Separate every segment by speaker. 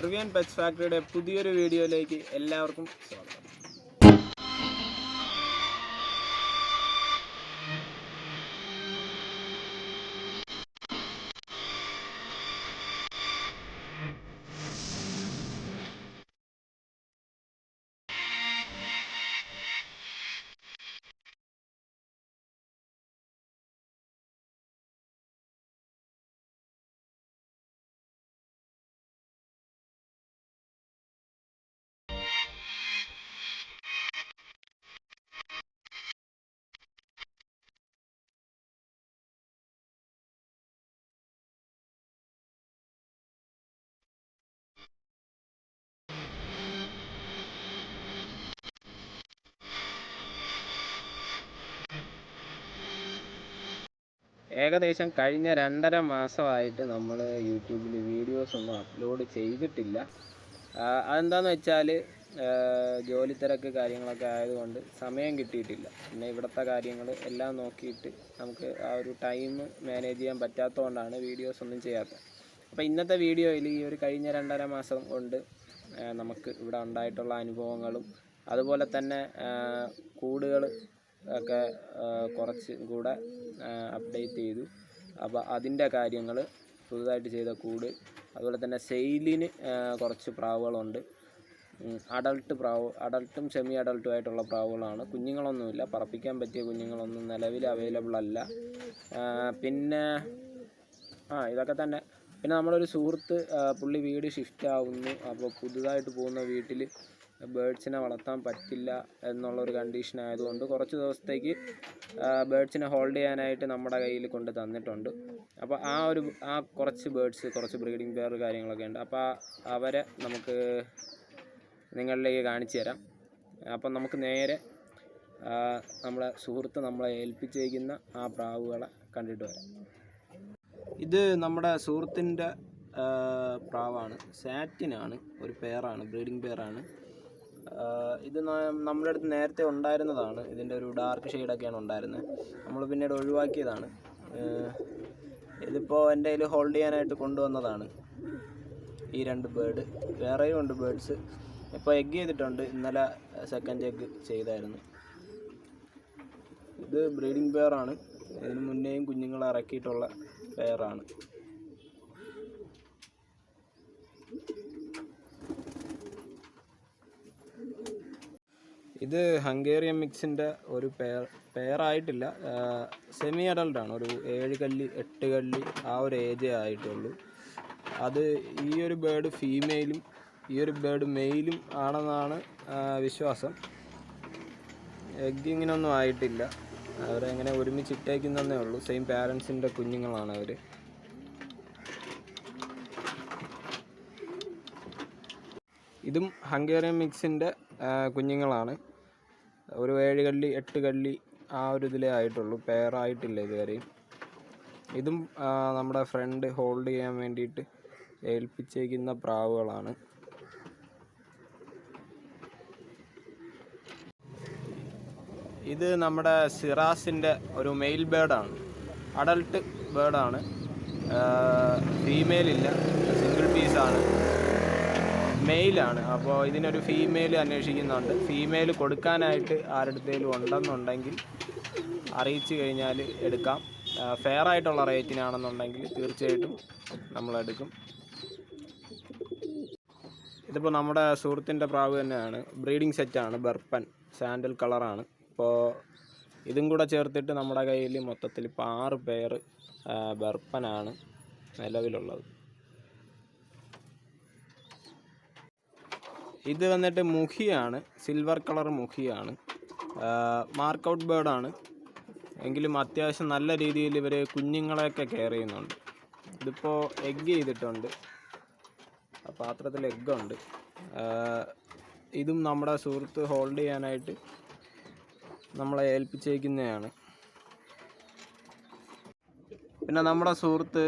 Speaker 1: ട്രിവിയൻ pets ഫാക്ടറിയുടെ പുതിയൊരു വീഡിയോയിലേക്ക് എല്ലാവർക്കും സ്വാഗതം. ഏകദേശം കഴിഞ്ഞ രണ്ടര മാസമായിട്ട് നമ്മൾ യൂട്യൂബിൽ വീഡിയോസ് ഒന്നും അപ്ലോഡ് ചെയ്തിട്ടില്ല. അതെന്താന്ന് വെച്ചാൽ ജോലി തിരക്ക് കാര്യങ്ങളൊക്കെ ആയതുകൊണ്ട് സമയം കിട്ടിയിട്ടില്ല. പിന്നെ ഇവിടുത്തെ കാര്യങ്ങൾ എല്ലാം നോക്കിയിട്ട് നമുക്ക് ആ ഒരു ടൈം മാനേജ് ചെയ്യാൻ പറ്റാത്തതുകൊണ്ടാണ് വീഡിയോസ് ഒന്നും ചെയ്യാത്തത്. അപ്പോൾ ഇന്നത്തെ വീഡിയോയിൽ ഈ ഒരു കഴിഞ്ഞ രണ്ടര മാസം കൊണ്ട് നമുക്ക് ഇവിടെ ഉണ്ടായിട്ടുള്ള അനുഭവങ്ങളും അതുപോലെ തന്നെ കൂടുകൾ ഒക്കെ കുറച്ച് കൂടെ അപ്ഡേറ്റ് ചെയ്തു. അപ്പോൾ അതിന്റെ കാര്യങ്ങൾ പുതുതായിട്ട് ചെയ്ത കൂട് അതുപോലെ തന്നെ സെയിലിന് കുറച്ച് പ്രാവുകളുണ്ട്. അഡൾട്ട് പ്രാവ് അഡൾട്ടും സെമി അഡൾട്ടും ആയിട്ടുള്ള പ്രാവുകളാണ്. കുഞ്ഞുങ്ങളൊന്നുമില്ല. പറപ്പിക്കാൻ പറ്റിയ കുഞ്ഞുങ്ങളൊന്നും നിലവിൽ അവൈലബിൾ അല്ല. പിന്നെ ആ ഇതൊക്കെ തന്നെ. പിന്നെ നമ്മളൊരു സുഹൃത്ത് പുള്ളി വീട് ഷിഫ്റ്റ് ആവുന്നു. അപ്പോൾ പുതുതായിട്ട് പോകുന്ന വീട്ടിൽ ബേഡ്സിനെ വളർത്താൻ പറ്റില്ല എന്നുള്ളൊരു കണ്ടീഷൻ ആയതുകൊണ്ട് കുറച്ച് ദിവസത്തേക്ക് ബേഡ്സിനെ ഹോൾഡ് ചെയ്യാനായിട്ട് നമ്മുടെ കയ്യിൽ കൊണ്ട് തന്നിട്ടുണ്ട്. അപ്പോൾ ആ ഒരു ആ കുറച്ച് ബേഡ്സ് കുറച്ച് ബ്രീഡിംഗ് പെയർ കാര്യങ്ങളൊക്കെ ഉണ്ട്. അപ്പോൾ അവരെ നമുക്ക് നിങ്ങളിലേക്ക് കാണിച്ചു തരാം. അപ്പം നമുക്ക് നേരെ നമ്മളെ സുഹൃത്ത് നമ്മളെ ഏൽപ്പിച്ചേക്കുന്ന ആ പ്രാവുകളെ കണ്ടിട്ട് വരാം. ഇത് നമ്മുടെ സുഹൃത്തിന്റെ പ്രാവാണ്. സാറ്റിനാണ് ഒരു പെയറാണ് ബ്രീഡിംഗ് പെയറാണ് ഇത് നമ്മുടെ അടുത്ത് നേരത്തെ ഉണ്ടായിരുന്നതാണ്. ഇതിന്റെ ഒരു ഡാർക്ക് ഷെയ്ഡൊക്കെയാണ് ഉണ്ടായിരുന്നത്. നമ്മൾ പിന്നീട് ഒഴിവാക്കിയതാണ്. ഇതിപ്പോൾ എന്റെ കയ്യിൽ ഹോൾഡ് ചെയ്യാനായിട്ട് കൊണ്ടുവന്നതാണ്. ഈ രണ്ട് ബേർഡ് വേറെയും ഉണ്ട് ബേർഡ്സ് ഇപ്പോൾ എഗ് ചെയ്തിട്ടുണ്ട്. ഇന്നലെ സെക്കൻഡ് എഗ് ചെയ്തായിരുന്നു. ഇത് ബ്രീഡിംഗ് പെയറാണ് ഇതിന് മുന്നേയും കുഞ്ഞുങ്ങളെ ഇറക്കിയിട്ടുള്ള പെയറാണ് ഇത് ഹംഗേറിയൻ മിക്സിന്റെ ഒരു പെയർ പെയറായിട്ടില്ല സെമി അഡൾട്ടാണ് ഒരു ഏഴ് കല്ലി എട്ട് കല്ലി ആ ഒരു ഏജ് ആയിട്ടുള്ളൂ. അത് ഈ ഒരു ബേർഡ് ഫീമെയിലും ഈ ഒരു ബേർഡ് മെയിലും ആണെന്നാണ് വിശ്വാസം. വിശ്വാസം എഗ്ഗിങ്ങിനൊന്നും ആയിട്ടില്ല. അവരെങ്ങനെ ഒരുമിച്ച് ഇട്ടേക്കുന്നതേ ഉള്ളൂ. സെയിം പാരൻസിന്റെ കുഞ്ഞുങ്ങളാണ് അവർ ഇതും ഹംഗേറിയൻ മിക്സിന്റെ കുഞ്ഞുങ്ങളാണ്. ഒരു ഏഴ് കള്ളി എട്ട് കള്ളി ആ ഒരു ഇതിലേ ആയിട്ടുള്ളൂ. പെയർ ആയിട്ടില്ല ഇതുവരെയും ഇതും നമ്മുടെ ഫ്രണ്ട് ഹോൾഡ് ചെയ്യാൻ വേണ്ടിയിട്ട് ഏൽപ്പിച്ചേക്കുന്ന പ്രാവുകളാണ്. ഇത് നമ്മുടെ സിറാസിന്റെ ഒരു മെയിൽ ബേർഡാണ് അഡൾട്ട് ബേർഡാണ് ഫീമെയിൽ ഇല്ല. സിംഗിൾ പീസാണ് മെയിലാണ് അപ്പോൾ ഇതിനൊരു ഫീമെയിൽ അന്വേഷിക്കുന്നുണ്ട്. ഫീമെയിൽ കൊടുക്കാനായിട്ട് ആരുടെത്തേലും ഉണ്ടെന്നുണ്ടെങ്കിൽ അറിയിച്ചു കഴിഞ്ഞാൽ എടുക്കാം. ഫെയർ ആയിട്ടുള്ള റേറ്റിനാണെന്നുണ്ടെങ്കിൽ തീർച്ചയായിട്ടും നമ്മളെടുക്കും ഇതിപ്പോൾ നമ്മുടെ സുഹൃത്തിന്റെ പ്രാവ് തന്നെയാണ്. ബ്രീഡിംഗ് സെറ്റാണ് ബർപ്പൻ. സാൻഡൽ കളറാണ് ഇപ്പോൾ ഇതും കൂടെ ചേർത്തിട്ട് നമ്മുടെ കയ്യിൽ മൊത്തത്തിൽ ഇപ്പോൾ ആറ് പേർ ബർപ്പനാണ് നിലവിലുള്ളത്. ഇത് വന്നിട്ട് മുഖിയാണ് സിൽവർ കളർ മുഖിയാണ്. മാർക്ക് ഔട്ട് ബേർഡാണ് എങ്കിലും അത്യാവശ്യം നല്ല രീതിയിൽ ഇവർ കുഞ്ഞുങ്ങളെയൊക്കെ കെയർ ചെയ്യുന്നുണ്ട്. ഇതിപ്പോൾ എഗ് ചെയ്തിട്ടുണ്ട്. പാത്രത്തിൽ എഗ്ഗുണ്ട് ഇതും നമ്മുടെ സുഹൃത്ത് ഹോൾഡ് ചെയ്യാനായിട്ട് നമ്മളെ ഏൽപ്പിച്ചേക്കുന്നതാണ്. പിന്നെ നമ്മുടെ സുഹൃത്ത്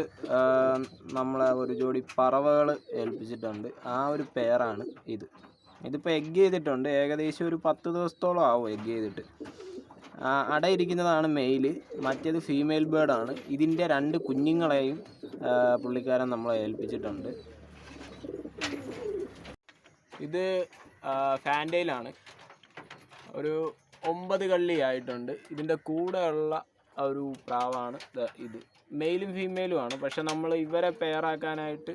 Speaker 1: നമ്മളെ ഒരു ജോഡി പറവകൾ ഏൽപ്പിച്ചിട്ടുണ്ട്. ആ ഒരു പെയറാണ് ഇത്. ഇതിപ്പോൾ എഗ് ചെയ്തിട്ടുണ്ട്. ഏകദേശം ഒരു പത്ത് ദിവസത്തോളം ആവും എഗ് ചെയ്തിട്ട്. അടയിരിക്കുന്നതാണ് മെയിൽ മറ്റേത് ഫീമെയിൽ ബേഡാണ് ഇതിന്റെ രണ്ട് കുഞ്ഞുങ്ങളെയും പുള്ളിക്കാരൻ നമ്മളെ ഏൽപ്പിച്ചിട്ടുണ്ട്. ഇത് ഫാൻഡയിലാണ് ഒരു ഒമ്പത് കള്ളി ആയിട്ടുണ്ട്. ഇതിന്റെ കൂടെയുള്ള ഒരു പ്രാവാണ് ഇത്. മെയിലും ഫീമെയിലും ആണ് പക്ഷെ നമ്മൾ ഇവരെ പെയറാക്കാനായിട്ട്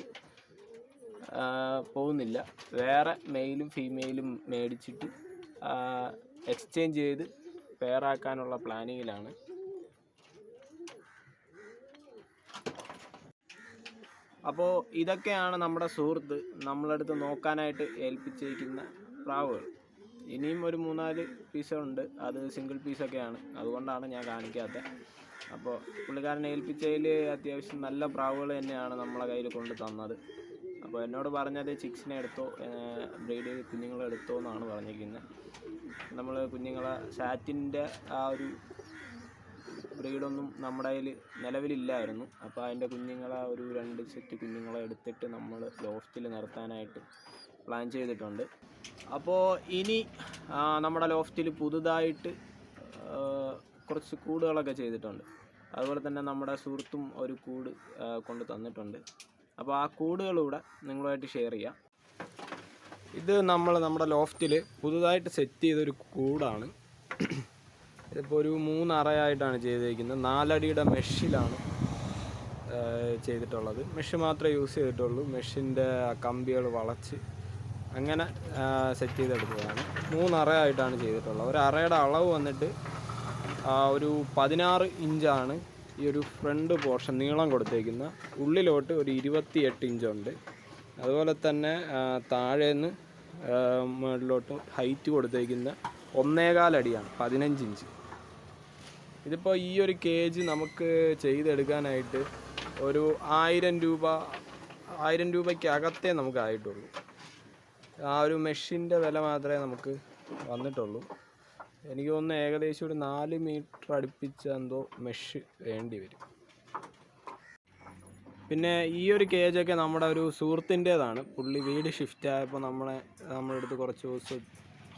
Speaker 1: പോകുന്നില്ല. വേറെ മെയിലും ഫീമെയിലും മേടിച്ചിട്ട് എക്സ്ചേഞ്ച് ചെയ്ത് പെയറാക്കാനുള്ള പ്ലാനിങ്ങിലാണ് അപ്പോൾ ഇതൊക്കെയാണ് നമ്മുടെ സുഹൃത്ത് നമ്മളടുത്ത് നോക്കാനായിട്ട് ഏൽപ്പിച്ചിരിക്കുന്ന പ്രാവുകൾ. ഇനിയും ഒരു മൂന്നാൽ പീസുണ്ട് അത് സിംഗിൾ പീസൊക്കെയാണ് അതുകൊണ്ടാണ് ഞാൻ കാണിക്കാത്തത്. അപ്പോൾ പുള്ളിക്കാരനെ ഏൽപ്പിച്ചതിൽ അത്യാവശ്യം നല്ല പ്രാവുകൾ തന്നെയാണ് നമ്മളെ കയ്യിൽ കൊണ്ട് തന്നത്. അപ്പോൾ എന്നോട് പറഞ്ഞത് ചിക്സിനെ എടുത്തോ ബ്രീഡ് കുഞ്ഞുങ്ങളെ എടുത്തോ എന്നാണ് പറഞ്ഞിരിക്കുന്നത് നമ്മൾ കുഞ്ഞുങ്ങളെ സാറ്റിന്റെ ആ ഒരു ബ്രീഡൊന്നും നമ്മുടെ കയ്യിൽ നിലവിലില്ലായിരുന്നു. അപ്പോൾ അതിന്റെ കുഞ്ഞുങ്ങളെ ഒരു രണ്ട് സെറ്റ് കുഞ്ഞുങ്ങളെ എടുത്തിട്ട് നമ്മൾ ലോഫ്റ്റിൽ നിർത്താനായിട്ട് പ്ലാൻ ചെയ്തിട്ടുണ്ട്. അപ്പോൾ ഇനി നമ്മുടെ ലോഫ്റ്റിൽ പുതുതായിട്ട് കുറച്ച് കൂടുകളൊക്കെ ചെയ്തിട്ടുണ്ട്. അതുപോലെ തന്നെ നമ്മുടെ സുഹൃത്തും ഒരു കൂട് കൊണ്ട് തന്നിട്ടുണ്ട്. അപ്പോൾ ആ കൂടുകളൂടെ നിങ്ങളുമായിട്ട് ഷെയർ ചെയ്യാം. ഇത് നമ്മൾ നമ്മുടെ ലോഫ്റ്റിൽ പുതുതായിട്ട് സെറ്റ് ചെയ്തൊരു കൂടാണ്. ഇതിപ്പോൾ ഒരു മൂന്നറയായിട്ടാണ് ചെയ്തിരിക്കുന്നത് നാലടിയുടെ മെഷിലാണ് ചെയ്തിട്ടുള്ളത്. മെഷ് മാത്രമേ യൂസ് ചെയ്തിട്ടുള്ളൂ. മെഷിന്റെ കമ്പികൾ വളച്ച് അങ്ങനെ സെറ്റ് ചെയ്തെടുത്തതാണ്. മൂന്നറയായിട്ടാണ് ചെയ്തിട്ടുള്ളത്. ഒരു അറയുടെ അളവ് വന്നിട്ട് ഒരു പതിനാറ് ഇഞ്ചാണ് ഈ ഒരു ഫ്രണ്ട് പോർഷൻ നീളം കൊടുത്തേക്കുന്ന. ഉള്ളിലോട്ട് ഒരു ഇരുപത്തിയെട്ട് ഇഞ്ചുണ്ട്. അതുപോലെ തന്നെ ആ, താഴേന്ന് മുകളിലോട്ട് ഹൈറ്റ് കൊടുത്തേക്കുന്ന ഒന്നേകാലടിയാണ് പതിനഞ്ച് ഇഞ്ച്. ഇതിപ്പോൾ ഈ ഒരു കേജ് നമുക്ക് ചെയ്തെടുക്കാനായിട്ട് ഒരു ആയിരം രൂപ ആയിരം രൂപയ്ക്കകത്തേ നമുക്കായിട്ടുള്ളൂ. ആ ഒരു മെഷീന്റെ വില മാത്രമേ നമുക്ക് വന്നിട്ടുള്ളൂ. എനിക്ക് തോന്നുന്നു ഏകദേശം ഒരു നാല് മീറ്റർ അടുപ്പിച്ച എന്തോ മെഷ് വേണ്ടി വരും. പിന്നെ ഈ ഒരു കേജൊക്കെ നമ്മുടെ ഒരു സുഹൃത്തിന്റേതാണ്. പുള്ളി വീട് ഷിഫ്റ്റ് ആയപ്പോൾ നമ്മളെ നമ്മുടെ അടുത്ത് കുറച്ച് ദിവസം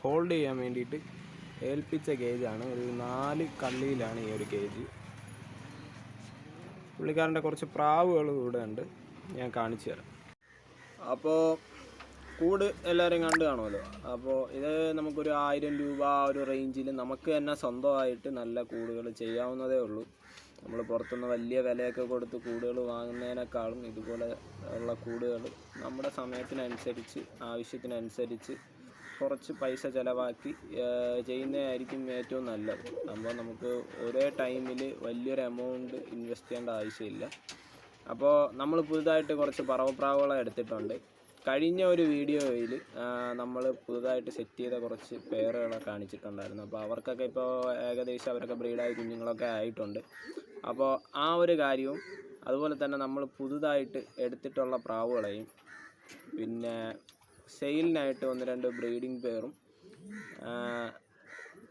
Speaker 1: ഹോൾഡ് ചെയ്യാൻ വേണ്ടിയിട്ട് ഏൽപ്പിച്ച കേജാണ് ഒരു നാല് കള്ളിയിലാണ് ഈ ഒരു കേജ് പുള്ളിക്കാരന്റെ കുറച്ച് പ്രാവുകൾ ഇവിടെ ഉണ്ട്. ഞാൻ കാണിച്ചു തരാം. അപ്പോൾ കൂട് എല്ലാവരും കണ്ട് കാണുമല്ലോ. അപ്പോൾ ഇത് നമുക്കൊരു ആയിരം രൂപ ഒരു റേഞ്ചിൽ നമുക്ക് തന്നെ സ്വന്തമായിട്ട് നല്ല കൂടുകൾ ചെയ്യാവുന്നതേ ഉള്ളൂ. നമ്മൾ പുറത്തുനിന്ന് വലിയ വിലയൊക്കെ കൊടുത്ത് കൂടുകൾ വാങ്ങുന്നതിനേക്കാളും ഇതുപോലെ ഉള്ള കൂടുകൾ നമ്മുടെ സമയത്തിനനുസരിച്ച് ആവശ്യത്തിനനുസരിച്ച് കുറച്ച് പൈസ ചിലവാക്കി ചെയ്യുന്നതായിരിക്കും ഏറ്റവും നല്ലത്. അപ്പോൾ നമുക്ക് ഒരേ ടൈമിൽ വലിയൊരു എമൗണ്ട് ഇൻവെസ്റ്റ് ചെയ്യേണ്ട ആവശ്യമില്ല. അപ്പോൾ നമ്മൾ പുതുതായിട്ട് കുറച്ച് പറവപ്രാവുകളെ എടുത്തിട്ടുണ്ട്. കഴിഞ്ഞ ഒരു വീഡിയോയിൽ നമ്മൾ പുതുതായിട്ട് സെറ്റ് ചെയ്ത കുറച്ച് പേറുകളെ കാണിച്ചിട്ടുണ്ടായിരുന്നു. അപ്പോൾ അവർക്കൊക്കെ ഇപ്പോൾ ഏകദേശം അവരൊക്കെ ബ്രീഡായി കുഞ്ഞുങ്ങളൊക്കെ ആയിട്ടുണ്ട്. അപ്പോൾ ആ ഒരു കാര്യവും അതുപോലെ തന്നെ നമ്മൾ പുതുതായിട്ട് എടുത്തിട്ടുള്ള പ്രാവുകളെയും പിന്നെ സെയിലിനായിട്ട് ഒന്ന് രണ്ട് ബ്രീഡിംഗ് പേറും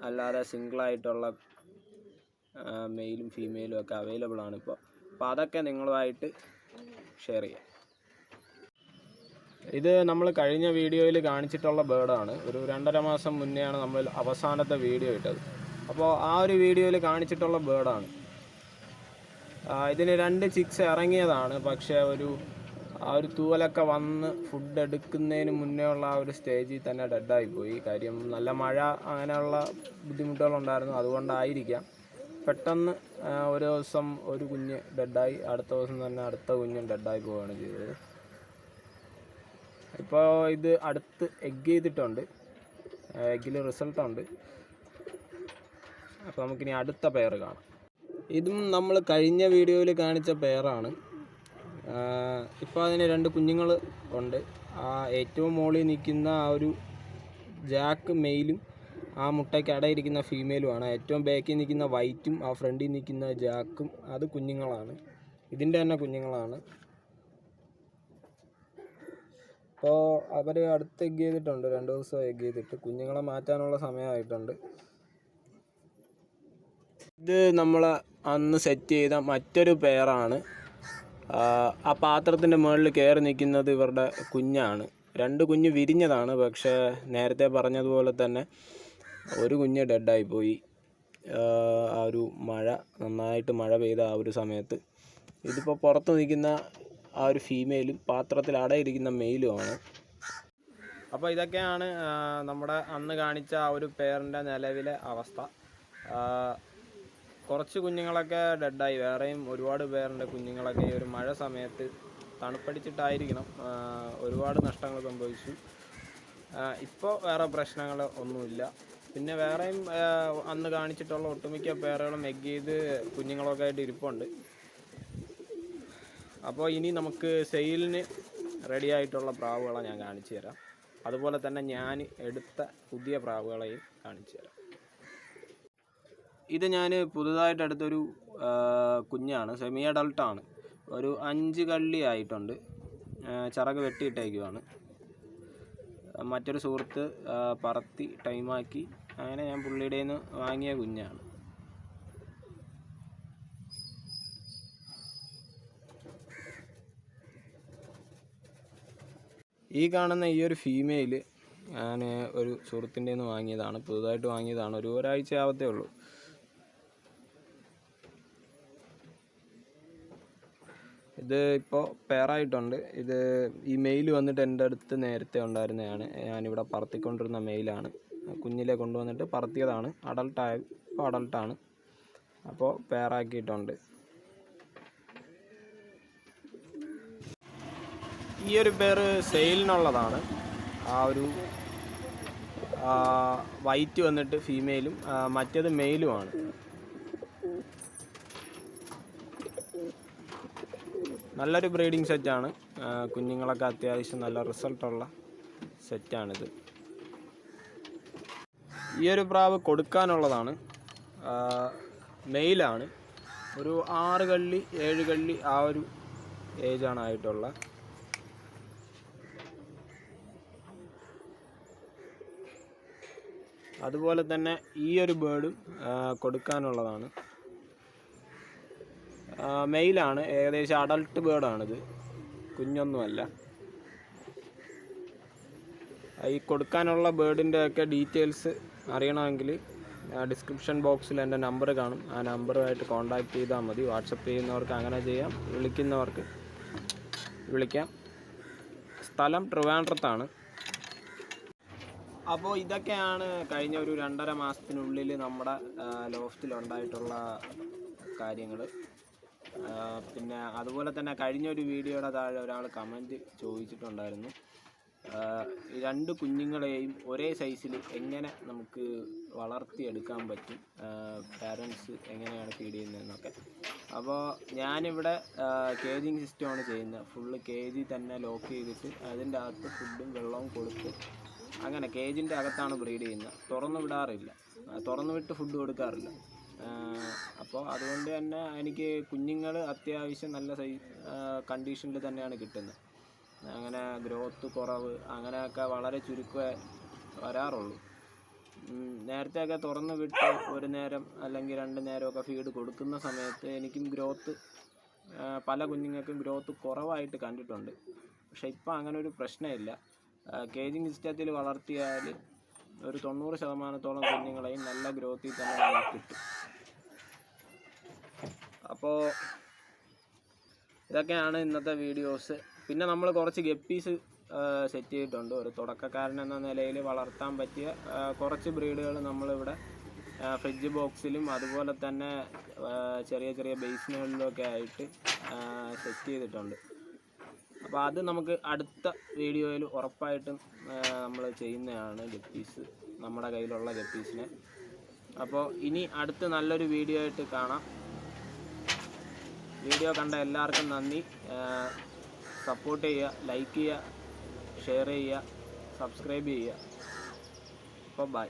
Speaker 1: അല്ലാതെ സിംഗിളായിട്ടുള്ള മെയിലും ഫീമെയിലും ഒക്കെ അവൈലബിൾ ആണ് അപ്പോൾ അതൊക്കെ നിങ്ങളുമായിട്ട് ഷെയർ ചെയ്യാം. ഇത് നമ്മൾ കഴിഞ്ഞ വീഡിയോയിൽ കാണിച്ചിട്ടുള്ള ബേർഡാണ്. ഒരു രണ്ടര മാസം മുന്നെയാണ് നമ്മൾ അവസാനത്തെ വീഡിയോ ഇട്ടത്. അപ്പോൾ ആ ഒരു വീഡിയോയിൽ കാണിച്ചിട്ടുള്ള ബേർഡാണ്. ഇതിന് രണ്ട് ചിക്സ് ഇറങ്ങിയതാണ്. പക്ഷേ ഒരു ആ ഒരു തൂവലൊക്കെ വന്ന് ഫുഡ് എടുക്കുന്നതിന് മുന്നേ ഉള്ള ആ ഒരു സ്റ്റേജിൽ തന്നെ ഡെഡായി പോയി. കാര്യം നല്ല മഴ അങ്ങനെയുള്ള ബുദ്ധിമുട്ടുകളുണ്ടായിരുന്നു അതുകൊണ്ടായിരിക്കാം. പെട്ടെന്ന് ഒരു ദിവസം ഒരു കുഞ്ഞ് ഡെഡായി അടുത്ത ദിവസം തന്നെ അടുത്ത കുഞ്ഞും ഡെഡായി പോവുകയാണ് ചെയ്തത്. ഇപ്പോൾ ഇത് അടുത്ത് എഗ് ചെയ്തിട്ടുണ്ട്. എഗ്ഗിൽ റിസൾട്ടുണ്ട് അപ്പോൾ നമുക്കിനി അടുത്ത പെയർ കാണാം. ഇതും നമ്മൾ കഴിഞ്ഞ വീഡിയോയിൽ കാണിച്ച പെയറാണ് ഇപ്പോൾ അതിന് രണ്ട് കുഞ്ഞുങ്ങൾ ഉണ്ട്. ആ ഏറ്റവും മുകളിൽ നിൽക്കുന്ന ആ ഒരു ജാക്ക് മെയിലും ആ മുട്ടയ്ക്ക് അടയിരിക്കുന്ന ഫീമെയിലുമാണ് ഏറ്റവും ബാക്കിൽ നിൽക്കുന്ന വൈറ്റും ആ ഫ്രണ്ടിൽ നിൽക്കുന്ന ജാക്കും അത് കുഞ്ഞുങ്ങളാണ്. ഇതിന്റെ തന്നെ കുഞ്ഞുങ്ങളാണ്. അപ്പോൾ അവർ അടുത്ത് എഗ് ചെയ്തിട്ടുണ്ട്. രണ്ട് ദിവസം എഗ് ചെയ്തിട്ട്. കുഞ്ഞുങ്ങളെ മാറ്റാനുള്ള സമയമായിട്ടുണ്ട്. ഇത് നമ്മൾ അന്ന് സെറ്റ് ചെയ്ത മറ്റൊരു പെയറാണ് ആ പാത്രത്തിന്റെ മുകളിൽ കയറി നിൽക്കുന്നത് ഇവരുടെ കുഞ്ഞാണ്. രണ്ട് കുഞ്ഞ് വിരിഞ്ഞതാണ്. പക്ഷേ നേരത്തെ പറഞ്ഞതുപോലെ തന്നെ ഒരു കുഞ്ഞ് ഡെഡായി പോയി. ആ ഒരു മഴ നന്നായിട്ട് മഴ പെയ്ത ആ ഒരു സമയത്ത്. ഇതിപ്പോൾ പുറത്ത് നിൽക്കുന്ന ആ ഒരു ഫീമെയിലും പാത്രത്തിൽ അടയിരിക്കുന്ന മെയിലുമാണ് അപ്പോൾ ഇതൊക്കെയാണ് നമ്മുടെ അന്ന് കാണിച്ച ആ ഒരു പേരിന്റെ നിലവിലെ അവസ്ഥ. കുറച്ച് കുഞ്ഞുങ്ങളൊക്കെ ഡെഡായി വേറെയും ഒരുപാട് പേരുടെ കുഞ്ഞുങ്ങളൊക്കെ. ഈ ഒരു മഴ സമയത്ത് തണുപ്പടിച്ചിട്ടായിരിക്കണം ഒരുപാട് നഷ്ടങ്ങൾ സംഭവിച്ചു. ഇപ്പോൾ വേറെ പ്രശ്നങ്ങൾ ഒന്നുമില്ല. പിന്നെ വേറെയും അന്ന് കാണിച്ചിട്ടുള്ള ഒട്ടുമിക്ക പേരുകളും എഗ് ചെയ്ത് കുഞ്ഞുങ്ങളൊക്കെ ആയിട്ട് ഇരിപ്പുണ്ട്. അപ്പോൾ ഇനി നമുക്ക് സെയിലിന് റെഡി ആയിട്ടുള്ള പ്രാവുകളെ ഞാൻ കാണിച്ചു തരാം. അതുപോലെ തന്നെ ഞാൻ എടുത്ത പുതിയ പ്രാവുകളെയും കാണിച്ചു തരാം. ഇത് ഞാൻ പുതുതായിട്ട് എടുത്തൊരു കുഞ്ഞാണ് സെമി അഡൾട്ടാണ് ഒരു അഞ്ച് കള്ളി ആയിട്ടുണ്ട്. ചിറക് വെട്ടിയിട്ടേക്കുവാണ്. മറ്റൊരു സുഹൃത്ത് പറത്തി ടൈമാക്കി. അങ്ങനെ ഞാൻ പുള്ളിയുടെ നിന്ന് വാങ്ങിയ കുഞ്ഞാണ്. ഈ കാണുന്ന ഈ ഒരു ഫീമെയിൽ ഞാൻ ഒരു സുഹൃത്തിന്റെ നിന്ന് വാങ്ങിയതാണ് പുതുതായിട്ട് വാങ്ങിയതാണ്. ഒരു ഒരാഴ്ച ആവത്തേ ഉള്ളൂ. ഇത് ഇപ്പോൾ പെയറായിട്ടുണ്ട് ഇത് ഈ മെയിൽ വന്നിട്ട് എന്റെ അടുത്ത് നേരത്തെ ഉണ്ടായിരുന്നതാണ്. ഞാനിവിടെ പറത്തിക്കൊണ്ടിരുന്ന മെയിലാണ് കുഞ്ഞിലെ കൊണ്ടുവന്നിട്ട് പറത്തിയതാണ്. അഡൾട്ടായ ഇപ്പോൾ അഡൾട്ടാണ് അപ്പോൾ പെയറാക്കിയിട്ടുണ്ട് ഈ ഒരു പേര് സെയിലിനുള്ളതാണ്. ആ ഒരു വൈറ്റ് വന്നിട്ട് ഫീമെയിലും മറ്റേത് മെയിലുമാണ്. നല്ലൊരു ബ്രീഡിംഗ് സെറ്റാണ്. കുഞ്ഞുങ്ങളൊക്കെ അത്യാവശ്യം നല്ല റിസൾട്ടുള്ള സെറ്റാണിത്. ഈ ഒരു പ്രാവ് കൊടുക്കാനുള്ളതാണ്. മെയിലാണ്. ഒരു ആറ് കള്ളി ഏഴ് കള്ളി ആ ഒരു ഏജാണ് ആയിട്ടുള്ള അതുപോലെ തന്നെ ഈ ഒരു ബേർഡും കൊടുക്കാനുള്ളതാണ്. മെയിലാണ് ഏകദേശം അഡൾട്ട് ബേർഡാണിത് കുഞ്ഞൊന്നുമല്ല. ഈ കൊടുക്കാനുള്ള ബേർഡിന്റെ ഒക്കെ ഡീറ്റെയിൽസ് അറിയണമെങ്കിൽ ഡിസ്ക്രിപ്ഷൻ ബോക്സിൽ എന്റെ നമ്പർ കാണും. ആ നമ്പറുമായിട്ട് കോൺടാക്ട് ചെയ്താൽ മതി. വാട്സപ്പ് ചെയ്യുന്നവർക്ക് അങ്ങനെ ചെയ്യാം. വിളിക്കുന്നവർക്ക് വിളിക്കാം. സ്ഥലം ട്രിവാൻഡ്രത്താണ്. അപ്പോൾ ഇതൊക്കെയാണ് കഴിഞ്ഞ ഒരു രണ്ടര മാസത്തിനുള്ളിൽ നമ്മുടെ ലോഫ്റ്റിൽ ഉണ്ടായിട്ടുള്ള കാര്യങ്ങൾ പിന്നെ അതുപോലെ തന്നെ കഴിഞ്ഞ ഒരു വീഡിയോയുടെ താഴെ ഒരാൾ കമന്റ് ചോദിച്ചിട്ടുണ്ടായിരുന്നു. രണ്ട് കുഞ്ഞുങ്ങളെയും ഒരേ സൈസിൽ എങ്ങനെ നമുക്ക് വളർത്തിയെടുക്കാൻ പറ്റും? പാരൻസ് എങ്ങനെയാണ് ഫീഡ് ചെയ്യുന്നതെന്നൊക്കെ. അപ്പോൾ ഞാനിവിടെ കേജിങ് സിസ്റ്റമാണ് ചെയ്യുന്നത്. ഫുള്ള് കേജി തന്നെ ലോക്ക് ചെയ്തിട്ട് അതിന്റെ അകത്ത് ഫുഡും വെള്ളവും കൊടുത്ത് അങ്ങനെ കേജിന്റെ അകത്താണ് ബ്രീഡ് ചെയ്യുന്നത്. തുറന്നു വിടാറില്ല. തുറന്നു വിട്ട് ഫുഡ് കൊടുക്കാറില്ല. അപ്പോൾ അതുകൊണ്ട് തന്നെ എനിക്ക് കുഞ്ഞുങ്ങൾ അത്യാവശ്യം നല്ല സൈ കണ്ടീഷനിൽ തന്നെയാണ് കിട്ടുന്നത്. അങ്ങനെ ഗ്രോത്ത് കുറവ് അങ്ങനെയൊക്കെ വളരെ ചുരുക്കമേ വരാറുള്ളൂ. നേരത്തെയൊക്കെ തുറന്നു വിട്ട് ഒരു നേരം അല്ലെങ്കിൽ രണ്ട് നേരമൊക്കെ ഫീഡ് കൊടുക്കുന്ന സമയത്ത് എനിക്കും ഗ്രോത്ത് പല കുഞ്ഞുങ്ങൾക്കും ഗ്രോത്ത് കുറവായിട്ട് കണ്ടിട്ടുണ്ട്. പക്ഷെ ഇപ്പം അങ്ങനെ ഒരു പ്രശ്നമില്ല. കേജിങ് സിസ്റ്റത്തിൽ വളർത്തിയാൽ ഒരു തൊണ്ണൂറ് ശതമാനത്തോളം കുഞ്ഞുങ്ങളെയും നല്ല ഗ്രോത്തിൽ തന്നെ കിട്ടും. അപ്പോൾ ഇതൊക്കെയാണ് ഇന്നത്തെ വീഡിയോസ്. പിന്നെ നമ്മൾ കുറച്ച് ഗപ്പീസ് സെറ്റ് ചെയ്തിട്ടുണ്ട്. ഒരു തുടക്കക്കാരൻ എന്ന നിലയിൽ വളർത്താൻ പറ്റിയ കുറച്ച് ബ്രീഡുകൾ നമ്മളിവിടെ ഫ്രിഡ്ജ് ബോക്സിലും അതുപോലെ തന്നെ ചെറിയ ചെറിയ ചെറിയ ബേസിനുകളിലൊക്കെ ആയിട്ട് സെറ്റ് ചെയ്തിട്ടുണ്ട്. അപ്പോൾ അത് നമുക്ക് അടുത്ത വീഡിയോയിൽ ഉറപ്പായിട്ടും നമ്മൾ ചെയ്യുന്നതാണ് ഗപ്പീസ് നമ്മുടെ കയ്യിലുള്ള ഗപ്പീസിനെ. അപ്പോൾ ഇനി അടുത്ത നല്ലൊരു വീഡിയോ ആയിട്ട് കാണാം. വീഡിയോ കണ്ട എല്ലാവർക്കും നന്ദി. സപ്പോർട്ട് ചെയ്യുക ലൈക്ക് ചെയ്യുക ഷെയർ ചെയ്യുക സബ്സ്ക്രൈബ് ചെയ്യുക. അപ്പോൾ ബൈ